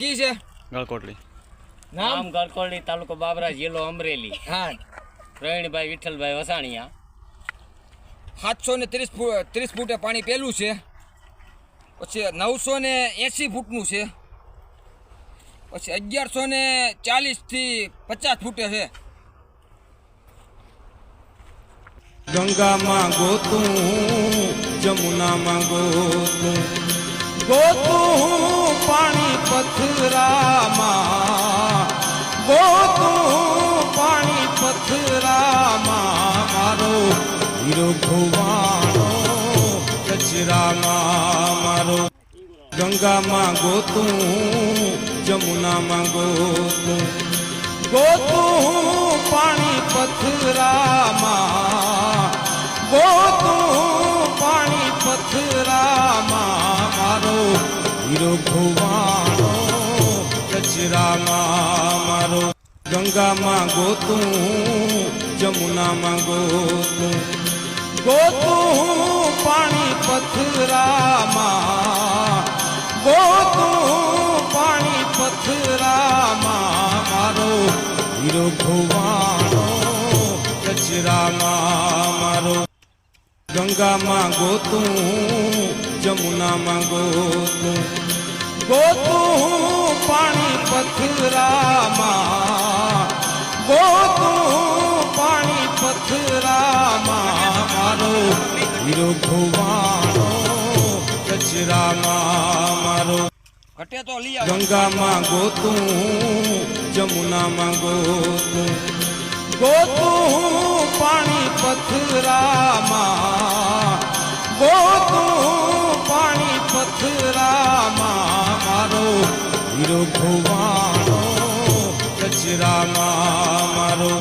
કી છે? ગળકોટલી. નામ? ગળકોટલી તાલુકો બાબરા જિલ્લો અમરેલી. હા. પ્રવીણભાઈ વિઠ્ઠલભાઈ વસાણીયા. સાતસો ને ત્રીસ ત્રીસ ફૂટે પાણી પેલું છે. પછી નવસો ને એંસી ફૂટનું છે. પછી અગિયારસો ને ચાલીસથી પચાસ ફૂટે છે. ગંગામાં ગોતું જમુનામાં ગોતું. ગોતું પથરામાં ગોતું પાણી પથરામાં મારો હીરો ભુવાનો કચરામાં મારો. ગંગામાં ગોતું, જમુનામાં ગોતું. ગોતું પાણી પથરામાં ગોતું પાણી પથરામાં મારો હીરો ભુવાનો કચરામાં મારો ગંગામાં ગોતું, જમુનામાં ગોતું. ગોતું પાણી પથરામાં, ગોતું પાણી પથરામાં, મારો હીરો ભુવાનો કચરામાં મારો ગંગામાં ગોતું, જમુનામાં ગોતું. ગોતું પાણી પથરામાં. ગોતું પાણી પથરામાં. મારો હીરો ભુવાનો કચરામાં મારો ગંગામાં ગોતું જમુનામાં ગોતું. ગોતું પાણી પથરામાં. ગોતું પાણી પથરામાં. ભુવાનો કચરામાં મારો